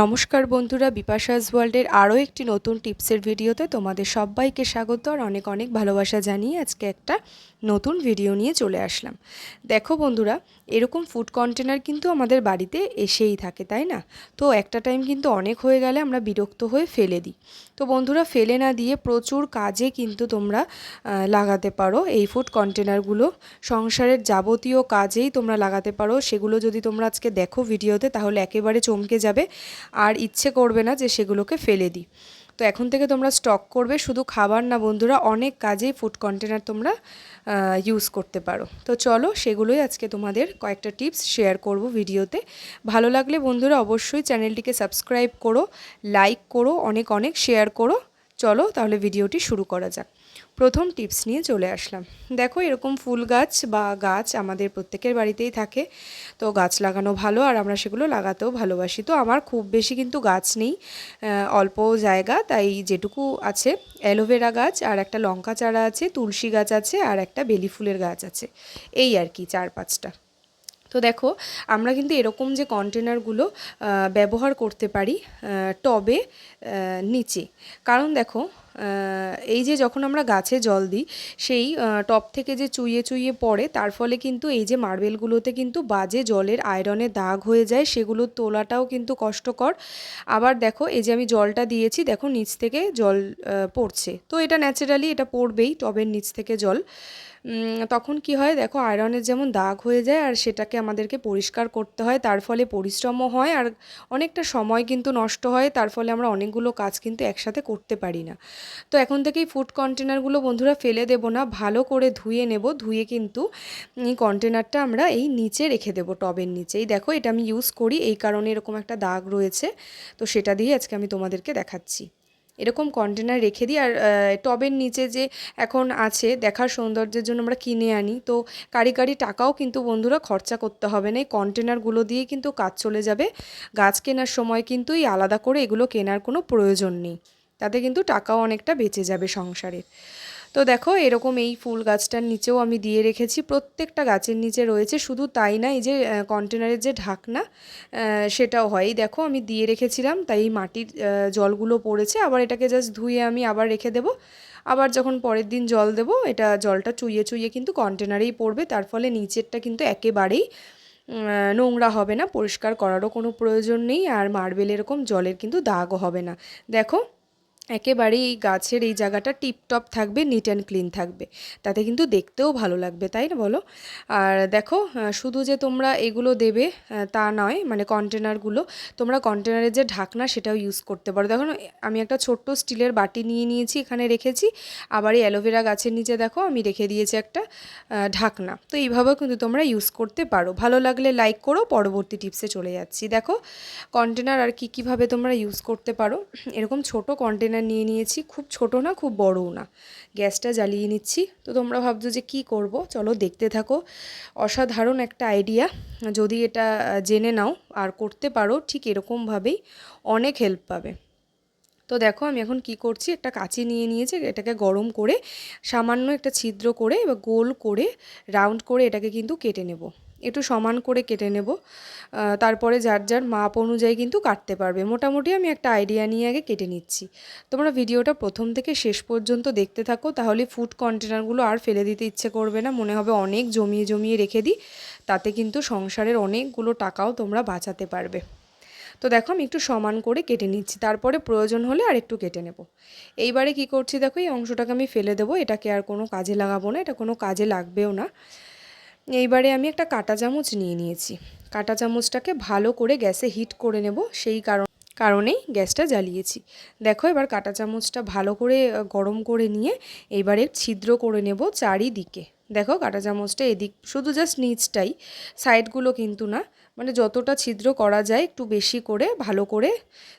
নমস্কার বন্ধুরা, বিপাশাস ওয়ার্ল্ডের আরও একটি নতুন টিপসের ভিডিওতে তোমাদের সবাইকে স্বাগত আর অনেক অনেক ভালোবাসা জানিয়ে আজকে একটা নতুন ভিডিও নিয়ে চলে আসলাম। দেখো বন্ধুরা এরকম ফুড কন্টেনার কিন্তু আমাদের বাড়িতে এসেই থাকে, তাই না? তো একটা টাইম কিন্তু অনেক হয়ে গেলে আমরা বিরক্ত হয়ে ফেলে দিই। তো বন্ধুরা, ফেলে না দিয়ে প্রচুর কাজে কিন্তু তোমরা লাগাতে পারো। এই ফুড কন্টেনারগুলো সংসারের যাবতীয় কাজেই তোমরা লাগাতে পারো। সেগুলো যদি তোমরা আজকে দেখো ভিডিওতে তাহলে একেবারে চমকে যাবে। আর ইচ্ছে করবে না যে সেগুলোকে ফেলে দিই। তো এখন থেকে তোমরা স্টক করবে, শুধু খাবার না বন্ধুরা, অনেক কাজেই ফুড কন্টেনার তোমরা ইউজ করতে পারো। তো চলো সেগুলোই আজকে তোমাদের কয়েকটা টিপস শেয়ার করব ভিডিওতে। ভালো লাগলে বন্ধুরা অবশ্যই চ্যানেলটিকে সাবস্ক্রাইব করো লাইক করো, অনেক অনেক শেয়ার করো। চলো তাহলে ভিডিওটি শুরু করা যাক। প্রথম টিপস নিয়ে চলে আসলাম। দেখো এরকম ফুল গাছ বা গাছ আমাদের প্রত্যেকের বাড়িতেই থাকে। তো গাছ লাগানো ভালো আর আমরা সেগুলো লাগাতেও ভালোবাসি। তো আমার খুব বেশি কিন্তু গাছ নেই অল্প জায়গা। তাই যেটুকু আছে, অ্যালোভেরা গাছ আর একটা লঙ্কা চারা আছে, তুলসী গাছ আছে আর একটা বেলি ফুলের গাছ আছে। এই আর কি চার পাঁচটা। তো দেখো, আমরা কিন্তু এরকম যে কন্টেনারগুলো ব্যবহার করতে পারি টবে নিচে। কারণ দেখো এই যে যখন আমরা গাছে জল দিই, সেই টপ থেকে যে চুইয়ে চুইয়ে পড়ে, তার ফলে কিন্তু এই যে মার্বেলগুলোতে কিন্তু বাজে জলের আয়রনের দাগ হয়ে যায়, সেগুলো তোলাটাও কিন্তু কষ্টকর। আবার দেখো, এই যে আমি জলটা দিয়েছি, দেখো নিচ থেকে জল পড়ছে। তো এটা ন্যাচারালি এটা পড়বেই, টবের নিচ থেকে জল। তখন কি হয়? দেখো, আয়রনের যেমন দাগ হয়ে যায় আর সেটাকে আমাদেরকে পরিষ্কার করতে হয়, তার ফলে পরিশ্রমও হয় আর অনেকটা সময় কিন্তু নষ্ট হয়, তার ফলে আমরা অনেকগুলো কাজ কিন্তু একসাথে করতে পারি না। তো এখন থেকেই ফুড কন্টেনারগুলো বন্ধুরা ফেলে দেবো না, ভালো করে ধুয়ে নেব, ধুয়ে কিন্তু এই কন্টেনারটা আমরা এই নিচে রেখে দেবো, টবের নিচেই দেখো, এটা আমি ইউজ করি, এই কারণে এরকম একটা দাগ রয়েছে, তো সেটা দিয়ে আজকে আমি তোমাদেরকে দেখাচ্ছি। এরকম কন্টেনার রেখে দিই। আর টবের নিচে যে এখন আছে দেখার সৌন্দর্যের জন্য আমরা কিনে আনি। তো কারি কারি টাকাও কিন্তু বন্ধুরা খরচা করতে হবে না। এই কন্টেনারগুলো দিয়ে কিন্তু কাজ চলে যাবে। গাছ কেনার সময় কিন্তু এই আলাদা করে এগুলো কেনার কোনো প্রয়োজন নেই। তাতে কিন্তু টাকাও অনেকটা বেঁচে যাবে সংসারের। তো দেখো, এরকম এই ফুল গাছটার নিচেও আমি দিয়ে রেখেছি। প্রত্যেকটা গাছের নিচে রয়েছে, শুধু তাই না, এই যে কন্টেনারের যে ঢাকনা সেটাও হয়। দেখো, আমি দিয়ে রেখেছিলাম, তাই এই মাটির জলগুলো পড়েছে। আবার এটাকে জাস্ট ধুয়ে আমি আবার রেখে দেবো। আবার যখন পরের দিন জল দেব, এটা জলটা চুইয়ে চুইয়ে কিন্তু কন্টেনারেই পড়বে। তার ফলে নিচেরটা কিন্তু একেবারেই নোংরা হবে না, পরিষ্কার করারও কোনো প্রয়োজন নেই। আর মার্বেল এরকম জলের কিন্তু দাগও হবে না। দেখো একেবারে এই গাছের এই জায়গাটা টিপটপ থাকবে নিট অ্যান্ড ক্লিন থাকবে। তাতে কিন্তু দেখতেও ভালো লাগবে, তাই না বলো? আর দেখো শুধু যে তোমরা এগুলো দেবে তা নয় মানে কন্টেনারগুলো তোমরা কন্টেনারের যে ঢাকনা সেটাও ইউজ করতে পারো। দেখো, আমি একটা ছোট্ট স্টিলের বাটি নিয়ে নিয়েছি, এখানে রেখেছি। আবার এই অ্যালোভেরা গাছের নিচে দেখো, আমি রেখে দিয়েছি একটা ঢাকনা। তো এইভাবেও কিন্তু তোমরা ইউজ করতে পারো। ভালো লাগলে লাইক করো, পরবর্তী টিপসে চলে যাচ্ছি। দেখো কন্টেনার আর কী কীভাবে তোমরা ইউজ করতে পারো? এরকম ছোট কন্টেনার কন্টেনার নিয়ে নিয়েছি, খুব ছোট না, খুব বড়ও না। গ্যাসটা জ্বালিয়ে নিচ্ছি। তো তোমরা ভাবছ যে কি করব? চলো দেখতে থাকো। অসাধারণ একটা আইডিয়া। যদি এটা জেনে নাও আর করতে পারো, ঠিক এরকমভাবেই অনেক হেল্প পাবে। তো দেখো আমি এখন কি করছি, একটা কাঁচি নিয়ে নিয়েছি, এটাকে গরম করে সামান্য একটা ছিদ্র করে এবার গোল করে, রাউন্ড করে এটাকে কিন্তু কেটে নেব। একটু সমান করে কেটে নেব। তারপরে যার যার মাপ অনুযায়ী কিন্তু কাটতে পারবে। মোটামুটি আমি একটা আইডিয়া নিয়ে আগে কেটে নিচ্ছি। তোমরা ভিডিওটা প্রথম থেকে শেষ পর্যন্ত দেখতে থাকো, তাহলে ফুড কন্টেনারগুলো আর ফেলে দিতে ইচ্ছে করবে না। মনে হবে অনেক জমিয়ে জমিয়ে রেখে দিই। তাতে কিন্তু সংসারের অনেকগুলো টাকাও তোমরা বাঁচাতে পারবে। তো দেখো আমি একটু সমান করে কেটে নিচ্ছি। তারপরে প্রয়োজন হলে আর একটু কেটে নেব। এইবারে কি করছি দেখো, এই অংশটাকে আমি ফেলে দেবো। এটাকে আর কোনো কাজে লাগাবো না, এটা কোনো কাজে লাগবেও না। এইবারে আমি একটা কাটা চামচ নিয়ে নিয়েছি। কাটা চামচটাকে ভালো করে গ্যাসে হিট করে নেব, সেই কারণ কারণেই গ্যাসটা জ্বালিয়েছি। দেখো এবার কাটা চামচটা ভালো করে গরম করে নিয়ে এবারে ছিদ্র করে নেব চারিদিকে। দেখো কাটা চামচটা এদিক শুধু জাস্ট নিচটাই, সাইডগুলো কিন্তু না। মানে যতটা ছিদ্র করা যায় একটু বেশি করে ভালো করে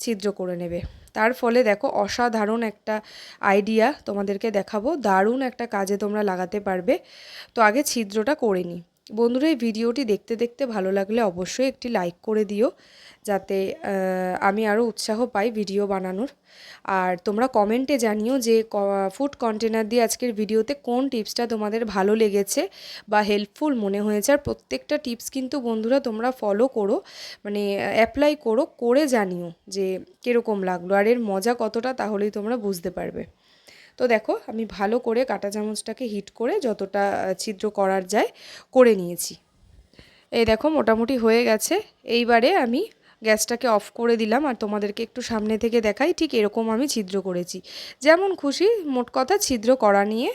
ছিদ্র করে নেবে। তার ফলে দেখো অসাধারণ একটা আইডিয়া তোমাদেরকে দেখাবো। দারুণ একটা কাজে তোমরা লাগাতে পারবে। তো আগে ছিদ্রটা করে নিই। বন্ধুরা, এই ভিডিওটি দেখতে দেখতে ভালো লাগলে অবশ্যই একটি লাইক করে দিও, যাতে আমি আরও উৎসাহ পাই ভিডিও বানানোর। আর তোমরা কমেন্টে জানিও যে ফুড কন্টেনার দিয়ে আজকের ভিডিওতে কোন টিপসটা তোমাদের ভালো লেগেছে বা হেল্পফুল মনে হয়েছে। আর প্রত্যেকটা টিপস কিন্তু বন্ধুরা তোমরা ফলো করো মানে অ্যাপ্লাই করো, করে জানিও যে, কীরকম লাগল। আর এর মজা কতটা তাহলেই তোমরা বুঝতে পারবে। তো দেখো, আমি ভালো করে কাঁটা চামচটাকে হিট করে যতটা ছিদ্র করার যায় করে নিয়েছি। এই দেখো, মোটামুটি হয়ে গেছে। এইবারে আমি গ্যাসটাকে অফ করে দিলাম আর তোমাদেরকে একটু সামনে থেকে দেখাই, ঠিক এরকম আমি ছিদ্র করেছি। যেমন খুশি, মোট কথা ছিদ্র করা নিয়ে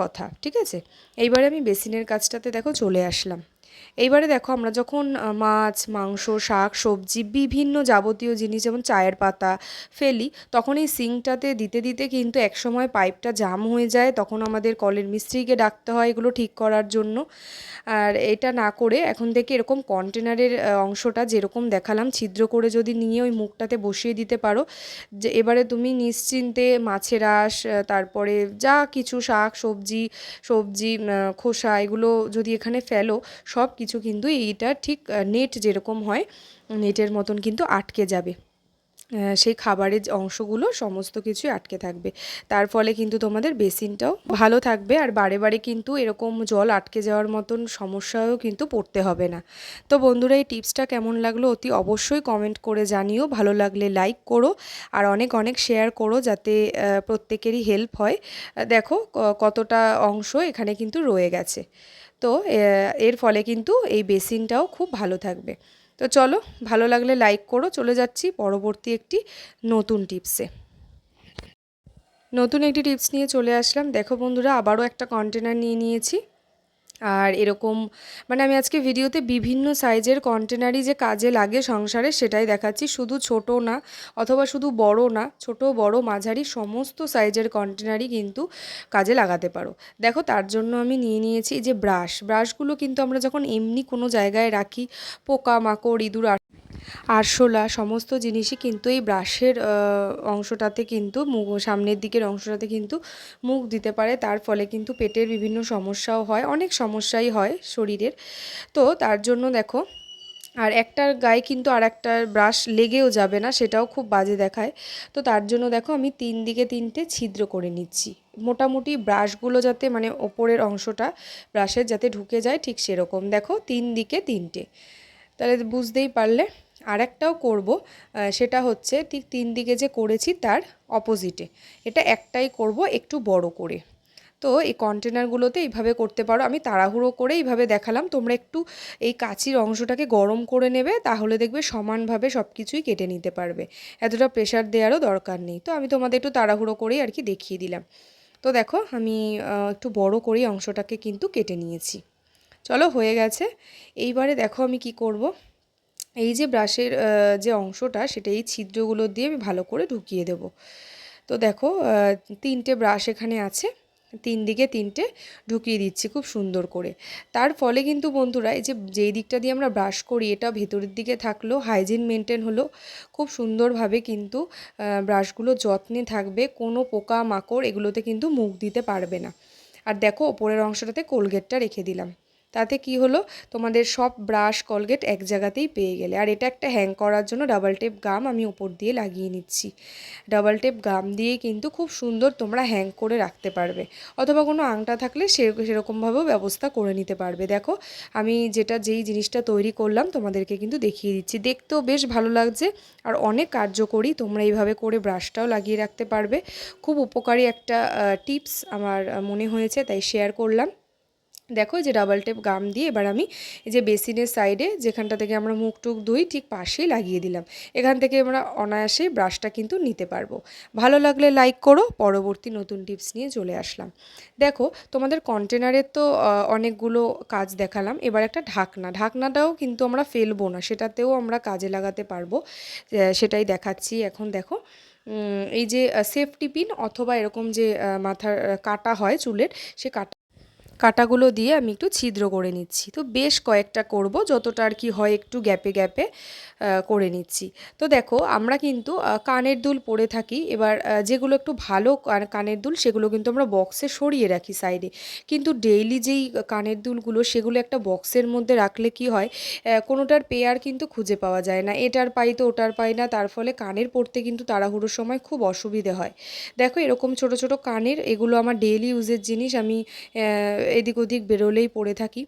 কথা, ঠিক আছে? এইবারে আমি বেসিনের কাজটাতে দেখো চলে আসলাম। এইবারে দেখো আমরা যখন মাছ, মাংস, শাক, সবজি বিভিন্ন যাবতীয় জিনিস যেমন চায়ের পাতা ফেলি, তখন এই সিঙ্কটাতে দিতে দিতে কিন্তু একসময় পাইপটা জাম হয়ে যায়। তখন আমাদের কলের মিস্ত্রিকে ডাকতে হয় এগুলো ঠিক করার জন্য। আর এটা না করে এখন থেকে এরকম কন্টেনারের অংশটা যেরকম দেখালাম, ছিদ্র করে যদি নিয়ে ওই মুখটাতে বসিয়ে দিতে পারো, যে এবারে তুমি নিশ্চিন্তে মাছের আঁশ তারপরে যা কিছু শাক, সবজি সবজি খোসা এগুলো যদি এখানে ফেলো, সব কিছু কিন্তু এইটা ঠিক নেট যেরকম হয় নেটের মতন কিন্তু আটকে যাবে। সেই খাবারের অংশগুলো সমস্ত কিছুই আটকে থাকবে। তার ফলে কিন্তু তোমাদের বেসিনটাও ভালো থাকবে আর বারে বারে কিন্তু এরকম জল আটকে যাওয়ার মতন সমস্যাও কিন্তু পড়তে হবে না। তো বন্ধুরা, এই টিপসটা কেমন লাগল অতি অবশ্যই কমেন্ট করে জানিও। ভালো লাগলে লাইক করো আর অনেক অনেক শেয়ার করো যাতে প্রত্যেকেরই হেল্প হয়। দেখো কতটা অংশ এখানে কিন্তু রয়ে গেছে। তো এর ফলে কিন্তু এই বেসিনটাও খুব ভালো থাকবে। তো চলো, ভালো লাগলে লাইক করো। চলে যাচ্ছি পরবর্তী একটি নতুন টিপসে নতুন একটি টিপস নিয়ে চলে আসলাম। দেখো বন্ধুরা, আবারও একটা কন্টেনার নিয়ে নিয়েছি। আর এরকম মানে আমি আজকে ভিডিওতে বিভিন্ন সাইজের কন্টেনারি যে কাজে লাগে সংসারে সেটাই দেখাচ্ছি। শুধু ছোট না, অথবা শুধু বড় না, ছোট, বড়, মাঝারি, সমস্ত সাইজের কন্টেনারি কিন্তু কাজে লাগাতে পারো। দেখো, তার জন্য আমি নিয়ে নিয়েছি যে ব্রাশ ব্রাশগুলো কিন্তু আমরা যখন এমনি কোনো জায়গায় রাখি পোকা মাকড় ইঁদুর আরশোলা সমস্ত জিনিসই কিন্তু এই ব্রাশের অংশটাতে কিন্তু মুখ, সামনের দিকের অংশটাতে কিন্তু মুখ দিতে পারে। তার ফলে কিন্তু পেটের বিভিন্ন সমস্যাও হয়, অনেক সমস্যাই হয় শরীরের। তো তার জন্য দেখো, আর একটার গায়ে কিন্তু আর একটার ব্রাশ লেগেও যাবে না, সেটাও খুব বাজে দেখায়। তো তার জন্য দেখো, আমি তিন দিকে তিনটে ছিদ্র করে নিচ্ছি। মোটামুটি ব্রাশগুলো যাতে মানে ওপরের অংশটা ব্রাশের যাতে ঢুকে যায় ঠিক সেরকম। দেখো, তিন দিকে তিনটে। তাহলে বুঝতেই পারলে? আরেকটাও করব সেটা হচ্ছে ঠিক তিন দিকে যে করেছি তার অপোজিটে এটা একটাই করব একটু বড় করে। তো এই কন্টেনারগুলোতে এইভাবে করতে পারো। আমি তাড়াহুড়ো করে এইভাবে দেখালাম। তোমরা একটু এই কাচির অংশটাকে গরম করে নেবে, তাহলে দেখবে সমানভাবে সব কিছুই কেটে নিতে পারবে। এতটা প্রেশার দেওয়ারও দরকার নেই। তো আমি তোমাদের একটু তাড়াহুড়ো করেই আর কি দেখিয়ে দিলাম। তো দেখো, আমি একটু বড় করেই অংশটাকে কিন্তু কেটে নিয়েছি। চলো হয়ে গেছে। এইবারে দেখো আমি কি করব। এই যে ব্রাশের যে অংশটা সেটা এই ছিদ্রগুলো দিয়ে আমি ভালো করে ঢুকিয়ে দেব। তো দেখো তিনটে ব্রাশ এখানে আছে, তিন দিকে তিনটে ঢুকিয়ে দিচ্ছি খুব সুন্দর করে। তার ফলে কিন্তু বন্ধুরা, এই যে যেই দিকটা দিয়ে আমরা ব্রাশ করি, এটা ভেতরের দিকে থাকলেও হাইজিন মেনটেন হলো, খুব সুন্দরভাবে কিন্তু ব্রাশগুলো যত্নে থাকবে, কোনো পোকা মাকড় এগুলোতে কিন্তু মুখ দিতে পারবে না। আর দেখো, ওপরের অংশটাতে কোলগেটটা রেখে দিলাম। তাতে কি হলো? তোমাদের সব ব্রাশ কলগেট এক জায়গাতেই পেয়ে গেলে। আর এটা একটা হ্যাং করার জন্য ডাবল টেপ গাম আমি উপর দিয়ে লাগিয়ে নিচ্ছি। ডাবল টেপ গাম দিয়ে কিন্তু খুব সুন্দর তোমরা হ্যাং করে রাখতে পারবে। অথবা কোনো আংটা থাকলে সে, সেরকমভাবেও ব্যবস্থা করে নিতে পারবে। দেখো, আমি যেটা, যেই জিনিসটা তৈরি করলাম তোমাদেরকে কিন্তু দেখিয়ে দিচ্ছি। দেখতেও বেশ ভালো লাগছে আর অনেক কার্যকরী তোমরা এইভাবে করে ব্রাশটাও লাগিয়ে রাখতে পারবে। খুব উপকারী একটা টিপস আমার মনে হয়েছে, তাই শেয়ার করলাম। দেখো যে ডাবল টেপ গাম দিয়ে এবার আমি এই যে বেসিনের সাইডে যেখানটা থেকে আমরা মুখ টুক ধুই, ঠিক পাশেই লাগিয়ে দিলাম। এখান থেকে আমরা অনায়াসে ব্রাশটা কিন্তু নিতে পারব। ভালো লাগলে লাইক করো, পরবর্তী নতুন টিপস নিয়ে চলে আসলাম। দেখো, তোমাদের কন্টেনারের তো অনেকগুলো কাজ দেখালাম। এবার একটা ঢাকনা। ঢাকনাটাও কিন্তু আমরা ফেলব না, সেটাতেও আমরা কাজে লাগাতে পারব। সেটাই দেখাচ্ছি এখন দেখো। এই যে সেফটি পিন অথবা এরকম যে মাথার কাটা হয় চুলের, সে কাটা কাটাগুলো দিয়ে আমি একটু ছিদ্র করে নিচ্ছি। তো বেশ কয়েকটা করব, যতটা আর কি হয় একটু গ্যাপে গ্যাপে করে নিচ্ছি। তো দেখো, আমরা কিন্তু কানের দুল পরে থাকি। এবার যেগুলো একটু ভালো কানের দুল, সেগুলো কিন্তু আমরা বক্সে সরিয়ে রাখি সাইডে। কিন্তু ডেইলি যেই কানের দুলগুলো, সেগুলো একটা বক্সের মধ্যে রাখলে কি হয় কোনোটার পেয়ার কিন্তু খুঁজে পাওয়া যায় না। এটার পাই তো ওটার পাই না, তার ফলে কানের পরতে কিন্তু তাড়াহুড়োর সময় খুব অসুবিধে হয়। দেখো, এরকম ছোট ছোট কানের, এগুলো আমার ডেইলি ইউজের জিনিস। আমি এদিক ওদিক বেরোলেই পড়ে থাকি।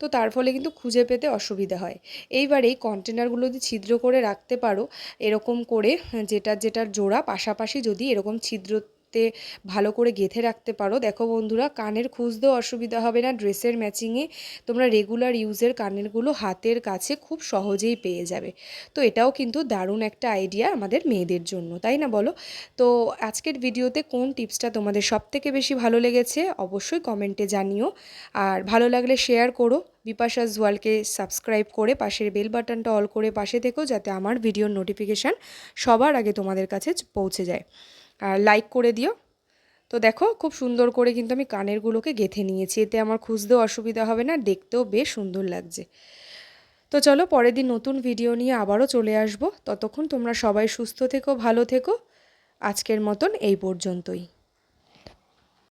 তো তার ফলে কিন্তু খুঁজে পেতে অসুবিধা হয়। এইবার এই কন্টেনারগুলো যদি ছিদ্র করে রাখতে পারো, এরকম করে যেটা যেটার জোড়া পাশাপাশি যদি এরকম ছিদ্র তে ভালো করে গেঁথে রাখতে পারো। দেখো বন্ধুরা, কানের খুঁজতেও অসুবিধা হবে না। ড্রেসের ম্যাচিংয়ে তোমরা রেগুলার ইউজের কানেরগুলো হাতের কাছে খুব সহজেই পেয়ে যাবে। তো এটাও কিন্তু দারুণ একটা আইডিয়া আমাদের মেয়েদের জন্য, তাই না বলো? তো আজকের ভিডিওতে কোন টিপসটা তোমাদের সব থেকে বেশি ভালো লেগেছে অবশ্যই কমেন্টে জানিও। আর ভালো লাগলে শেয়ার করো। বিপাশা জুয়ালকে সাবস্ক্রাইব করে পাশের বেল বাটনটা অল করে পাশে থেকো যাতে আমার ভিডিওর নোটিফিকেশান সবার আগে তোমাদের কাছে পৌঁছে যায়। লাইক করে দিও। তো দেখো, খুব সুন্দর করে কিন্তু আমি কানেরগুলোকে গেঁথে নিয়েছি। এতে আমার খুঁজতেও অসুবিধা হবে না, দেখতেও বেশ সুন্দর লাগছে। তো চলো, পরের দিন নতুন ভিডিও নিয়ে আবারও চলে আসব। ততক্ষণ তোমরা সবাই সুস্থ থেকো, ভালো থেকো। আজকের মতন এই পর্যন্তই।